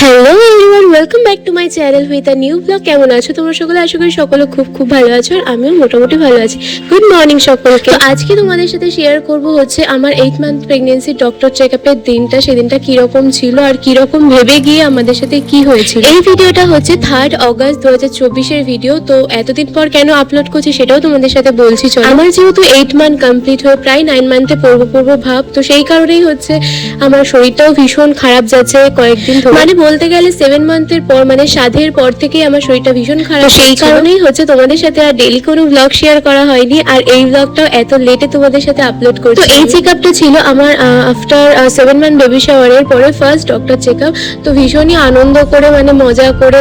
Hello? Welcome back to my channel with a new blog কেমন আছো তোমরা সকলে? আশা করি সকলে খুব খুব ভালো আছো আর আমিও মোটামুটি ভালো আছি। গুড মর্নিং সকলকে। আজকে তোমাদের সাথে শেয়ার করব হচ্ছে আমার eight month pregnancy doctor check আপের দিনটা, সেদিনটা কীরকম ছিল আর কীরকম ভেবে গিয়ে আমাদের সাথে কি হয়েছিল। এই ভিডিওটা হচ্ছে থার্ড অগস্ট দু হাজার চব্বিশের ভিডিও তো এতদিন পর কেন আপলোড করছি সেটাও তোমাদের সাথে বলছি, চলো। আমার যেহেতু এইট মান্থ কমপ্লিট হয়ে প্রায় নাইন মান্থে পড়ব পড়ব ভাব, তো সেই কারণেই হচ্ছে আমার শরীরটাও ভীষণ খারাপ যাচ্ছে কয়েকদিন মানে বলতে গেলে সেভেন মান্থের পর মানে সাধের পর থেকেই আমার শরীরটা ভীষণ খারাপ সেই কারণেই হচ্ছে তোমাদের সাথে আর ডেলি কোনো ব্লগ শেয়ার করা হয়নি আর এই ব্লগটাও এত লেটে তোমাদের সাথে আপলোড করছি। তো এই চেক আপটা ছিল আমার আফটার সেভেন মান্থ বেবি শাওয়ারের পরে ফার্স্ট ডক্টর চেক আপ তো ভীষণই আনন্দ করে মানে মজা করে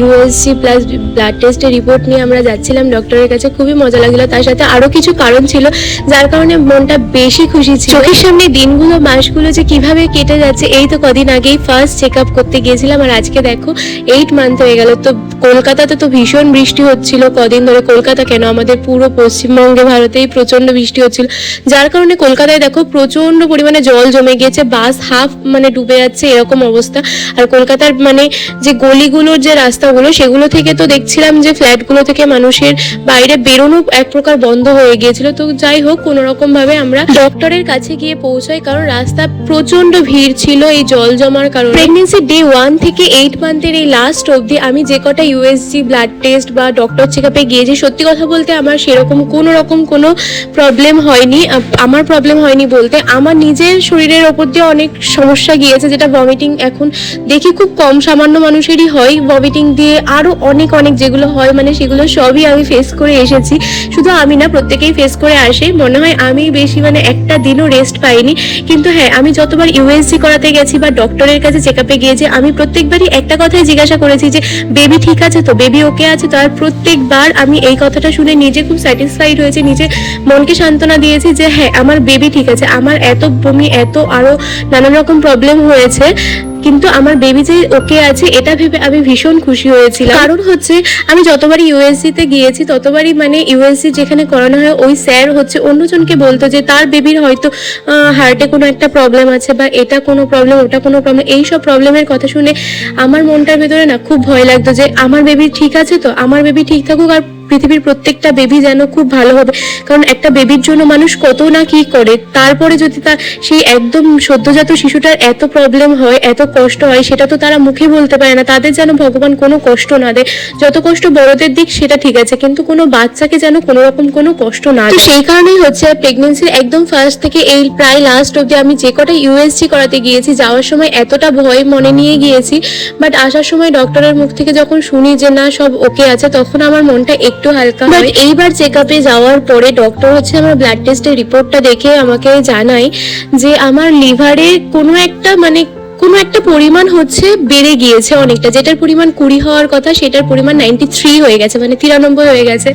ইউএসসি প্লাস ব্লাড টেস্টের রিপোর্ট নিয়ে আমরা যাচ্ছিলাম ডক্টরের কাছে খুবই মজা লাগল। তার সাথে আরও কিছু কারণ ছিল যার কারণে মনটা বেশি খুশি ছিল। চোখের সামনে দিনগুলো মাসগুলো যে কীভাবে কেটে যাচ্ছে এই তো কদিন আগেই ফার্স্ট চেক আপ করতে গিয়েছিলাম আর আজকে দেখো এইট মান্থ হয়ে গেল তো কলকাতাতে তো ভীষণ বৃষ্টি হচ্ছিল, কদিন ধরে কলকাতা কেন? আমাদের পুরো পশ্চিমবঙ্গে, ভারতেই প্রচণ্ড বৃষ্টি হচ্ছিল। যার কারণে কলকাতায় দেখো প্রচণ্ড পরিমাণে জল জমে গিয়েছে, বাস হাফ মানে ডুবে যাচ্ছে, এরকম অবস্থা। আর কলকাতার মানে যে গলিগুলোর যে রাস্তাগুলো, সেগুলো থেকে তো দেখছিলাম যে ফ্ল্যাটগুলো থেকে মানুষের বাইরে বেরোনো এক প্রকার বন্ধ হয়ে গিয়েছিল। তো যাই হোক কোনো রকম ভাবে আমরা ডক্টরের কাছে গিয়ে পৌঁছাই, কারণ রাস্তা প্রচণ্ড ভিড় ছিল এই জল জমার কারণে। প্রেগনেন্সি ডে ওয়ান থেকে এইট মান্থের এই লাস্ট অবধি আমি যে কটা ইউএসজি ব্লাড টেস্ট বা ডক্টর চেক আপে গিয়েছি সত্যি কথা বলতে আমার সেরকম কোনো রকম কোনো প্রবলেম হয়নি। আমার প্রবলেম হয়নি বলতে। আমার নিজের শরীরের ওপর দিয়ে অনেক সমস্যা গিয়েছে যেটা ভমিটিং এখন দেখি খুব কম সামান্য মানুষেরই হয়। ভমিটিং দিয়ে আরও অনেক অনেক যেগুলো হয় মানে সেগুলো সবই আমি ফেস করে এসেছি। শুধু আমি না, প্রত্যেকেই ফেস করে আসে। মনে হয় আমি বেশি মানে একটা দিনও রেস্ট পাইনি। কিন্তু হ্যাঁ আমি যতবার ইউএসজি করাতে গেছি বা ডক্টরের কাছে চেক আপে গিয়েছি আমি প্রত্যেকবারই একটা কথাই জিজ্ঞাসা করেছি যে বেবি ঠিক আছে তো বেবি ওকে আছে তো আর প্রত্যেকবার আমি এই কথাটা শুনে নিজে খুব স্যাটিসফাইড হয়েছে, নিজে মনকে সান্ত্বনা দিয়েছি যে হ্যাঁ আমার বেবি ঠিক আছে, আমার এত বমি, এত আরও নানান রকম প্রবলেম হয়েছে। কিন্তু আমার বেবি যে ওকে আছে, এটা ভেবে আমি ভীষণ খুশি হয়েছিলাম। কারণ হচ্ছে, আমি যতবারই ইউএসসি তে গিয়েছি, ততবারই মানে ইউএসসি যেখানে করানো হয়, ওই স্যার হচ্ছে অন্যজনকে বলতো যে, তার বেবির হয়তো হার্টে কোনো একটা প্রবলেম আছে বা এটা কোনো প্রবলেম ওটা কোনো প্রবলেম এই সব প্রবলেমের কথা শুনে আমার মনটার ভেতরে না খুব ভয় লাগতো যে, আমার বেবি ঠিক আছে তো? আমার বেবি ঠিক থাকুক আর পৃথিবীর প্রত্যেকটা বেবি যেন খুব ভালো হবে। কারণ একটা বেবির জন্য মানুষ কত না কি করে তারপরে যদি তার সেই একদম সদ্যজাত শিশুটার এত প্রবলেম হয় এত কষ্ট হয় সেটা তো তারা মুখে বলতে পারে না। তাদের যেন ভগবান কোনো কষ্ট না দেয়। যত কষ্ট বড়দের দিক সেটা ঠিক আছে কিন্তু কোনো বাচ্চাকে যেন কোনো রকম কোনো কষ্ট না দেয়। তো সেই কারণেই হচ্ছে প্রেগনেন্সির একদম ফার্স্ট থেকে এই প্রায় লাস্ট অবধি আমি যে কটা ইউএসজি করাতে গিয়েছি যাওয়ার সময় এতটা ভয় মনে নিয়ে গিয়েছি। বাট আসার সময় ডক্টরের মুখ থেকে যখন শুনি যে না সব ওকে আছে তখন আমার মনটা একটু হালকা হয়। এইবার চেক আপে যাওয়ার পরে ডক্টর হচ্ছে আমার ব্লাড টেস্টের রিপোর্টটা দেখে আমাকে জানায় যে আমার লিভারে কোনো একটা মানে কোনো একটা পরিমাণ হচ্ছে বেড়ে গিয়েছে অনেকটা। যেটার পরিমাণ কুড়ি হওয়ার কথা, সেটার পরিমাণ নাইনটি থ্রি হয়ে গেছে মানে তিরানব্বই হয়ে গেছে।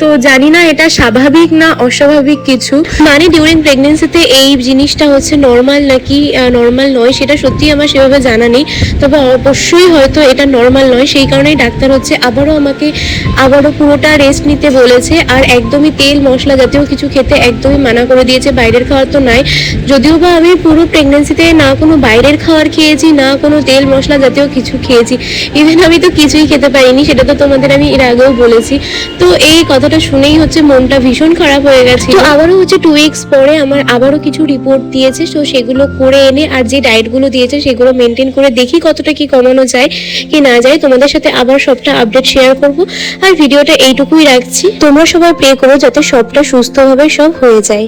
তো জানি না এটা স্বাভাবিক না অস্বাভাবিক কিছু। মানে ডিউরিং প্রেগনেন্সিতে এই জিনিসটা হচ্ছে নর্মাল নাকি নর্মাল নয়, সেটা সত্যি আমার সেভাবে জানা নেই। তবে অবশ্যই হয়তো এটা নর্মাল নয়, সেই কারণেই ডাক্তার হচ্ছে আবারও আমাকে, আবারও পুরোটা রেস্ট নিতে বলেছে। আর একদমই তেল মশলা জাতীয় কিছু খেতে একদমই মানা করে দিয়েছে। বাইরের খাওয়ার তো নাই। যদিও বা আমি পুরো প্রেগনেন্সিতে না কোনো বাইরের খাবার খেয়েছি, না কোনো তেল মশলা জাতীয় কিছু খেয়েছি। ইভেন আমি তো কিছুই খেতে পারিনি, সেটা তো তোমাদের আমি এর আগেও বলেছি। তো এই কথাটা শুনেই হচ্ছে মনটা ভীষণ খারাপ হয়ে গেছে তো আবারও হচ্ছে টু উইকস পরে আমার আবারও কিছু রিপোর্ট দিয়েছে, তো সেগুলো করে এনে আর যে ডায়েটগুলো দিয়েছে, সেগুলো মেনটেন করে দেখি কতটা কি কমানো যায় কি না যায়। তোমাদের সাথে আবার সবটা আপডেট শেয়ার করব। আর ভিডিওটা এইটুকুই রাখছি। তোমরা সবাই প্রে করো যাতে সবটা সুস্থভাবে সব হয়ে যায়।